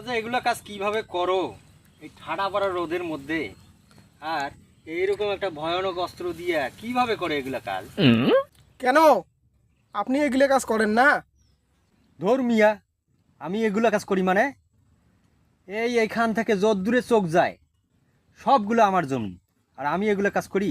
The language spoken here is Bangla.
তোমরা যে এগুলো কাজ কীভাবে করো? এই ঠাডা পড়া রোদের মধ্যে। আর এইরকম একটা ভয়ানক অস্ত্র দিয়ে কীভাবে করে এগুলা কাজ? কেন? আপনি এগুলো কাজ করেন না। ধর মিয়া আমি এগুলো কাজ করি মানে? এই এইখান থেকে যত দূরে চোখ যায় সবগুলো আমার জমি আর আমি এগুলো কাজ করি।